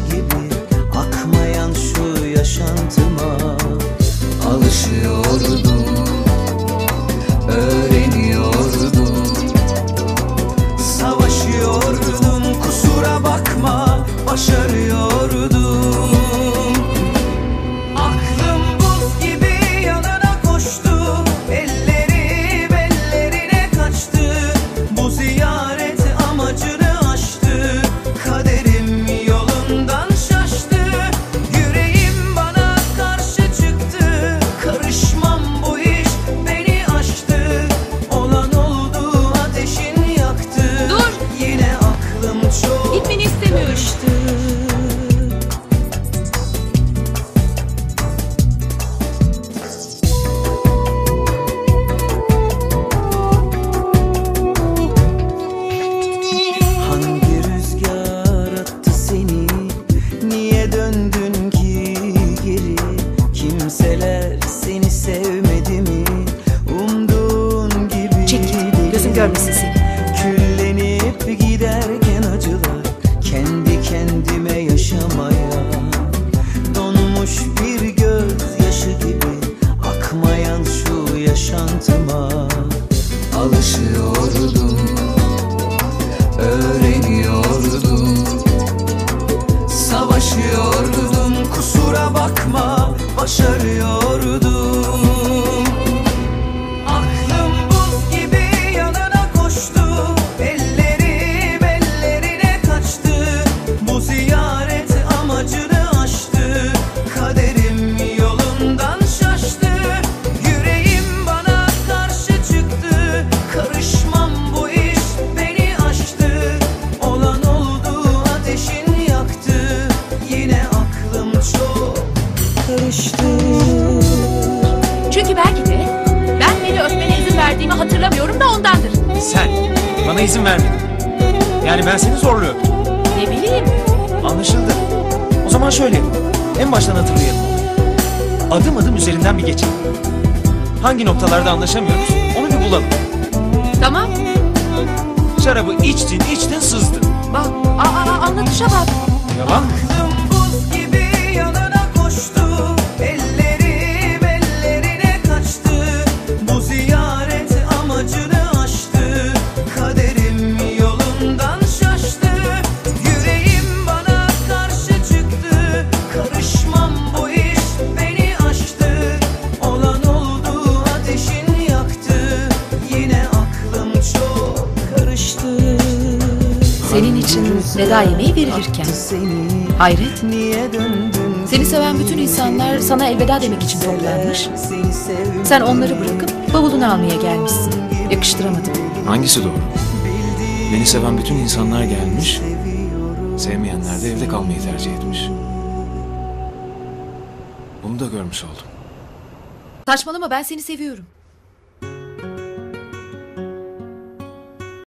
to me Supremacy öpmene izin verdiğimi hatırlamıyorum da ondandır. Sen bana izin vermedin. Yani ben seni zorluyorum. Ne bileyim. Anlaşıldı. O zaman şöyle yapalım. En baştan hatırlayalım. Adım adım üzerinden bir geçelim. Hangi noktalarda anlaşamıyoruz onu bir bulalım. Tamam. Şarabı içtin içtin sızdın. Bak. Aa, aa, anlatışa bak. Yalan mı? Aklım çok karıştı Senin için veda yemeği verilirken. Seni Hayret. Niye döndün Seni seven bütün insanlar sana elveda demek için toplanmış. Sen onları bırakıp bavulunu almaya gelmişsin. Yakıştıramadım. Hangisi doğru? Beni seven bütün insanlar gelmiş. Sevmeyenler de evde kalmayı tercih etmiş. Bunu da görmüş oldum. Saçmalama ben seni seviyorum.